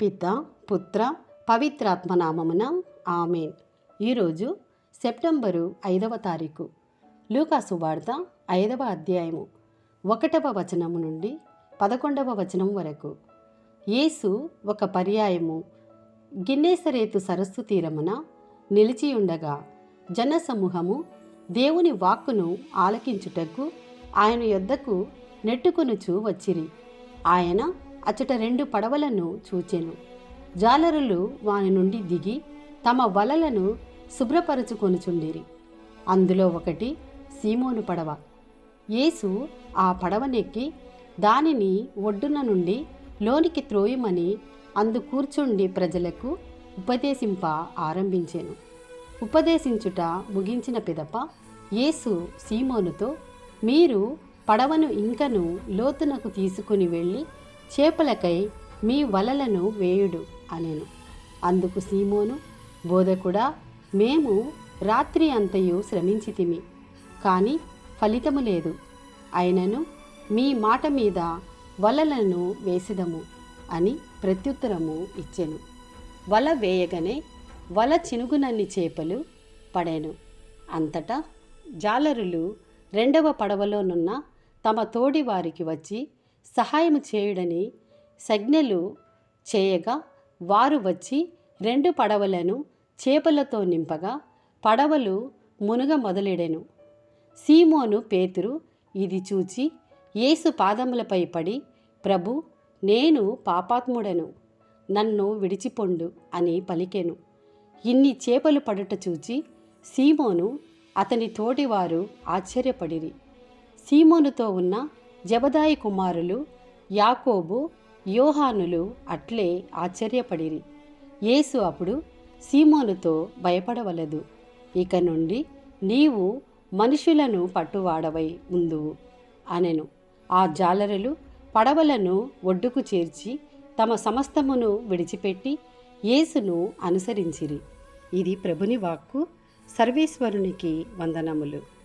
పిత పుత్ర పవిత్రాత్మ నామమున ఆమెన్. ఈరోజు సెప్టెంబరు ఐదవ తారీఖు. లూకాసు వార్త ఐదవ అధ్యాయము ఒకటవ వచనము నుండి పదకొండవ వచనం వరకు. యేసు ఒక పర్యాయము గిన్నేసరేతు సరస్సు తీరమున నిలిచి ఉండగా జనసమూహము దేవుని వాక్కును ఆలకించుటకు ఆయన యొద్దకు నెట్టుకొనుచు వచ్చిరి. ఆయన అచ్చట రెండు పడవలను చూచెను. జాలరులు వాని నుండి దిగి తమ వలలను శుభ్రపరచుకొనుచుండిరి. అందులో ఒకటి సీమోను పడవ. యేసు ఆ పడవనెక్కి దానిని ఒడ్డున నుండి లోనికి త్రోయమని అందు కూర్చుండి ప్రజలకు ఉపదేశింప ఆరంభించాను. ఉపదేశించుట ముగించిన పిదప యేసు సీమోనుతో మీరు పడవను ఇంకను లోతునకు తీసుకుని వెళ్ళి చేపలకై మీ వలలను వేయుడు అనెను. అందుకు సీమోను బోధకుడా మేము రాత్రి అంతయు శ్రమించితిమి కానీ ఫలితము లేదు. అయినను మీ మాట మీద వలలను వేసిదము అని ప్రత్యుత్తరము ఇచ్చెను. వల వేయగానే వల చినుగునన్ని చేపలు పడాను. అంతటా జాలరులు రెండవ పడవలోనున్న తమ తోడి వారికి వచ్చి సహాయం చేయుడని సజ్ఞలు చేయగా వారు వచ్చి రెండు పడవలను చేపలతో నింపగా పడవలు మునుగ మొదలెడెను. సీమోను పేతురు ఇది చూచి యేసు పాదములపై పడి ప్రభు నేను పాపాత్ముడను. నన్ను విడిచిపొండు అని పలికెను. ఇన్ని చేపలు పడుట చూచి సీమోను అతని తోటివారు ఆశ్చర్యపడిరి. సీమోనుతో ఉన్న జబదాయి కుమారులు యాకోబు యోహానులు అట్లే ఆశ్చర్యపడిరి. యేసు అప్పుడు సీమోనుతో భయపడవలదు. ఇక నుండి నీవు మనుషులను పట్టువాడవై ఉందువు అనెను. ఆ జాలరులు పడవలను ఒడ్డుకు చేర్చి తమ సమస్తమును విడిచిపెట్టి యేసును అనుసరించిరి. ఇది ప్రభుని వాక్కు సర్వేశ్వరునికి వందనములు.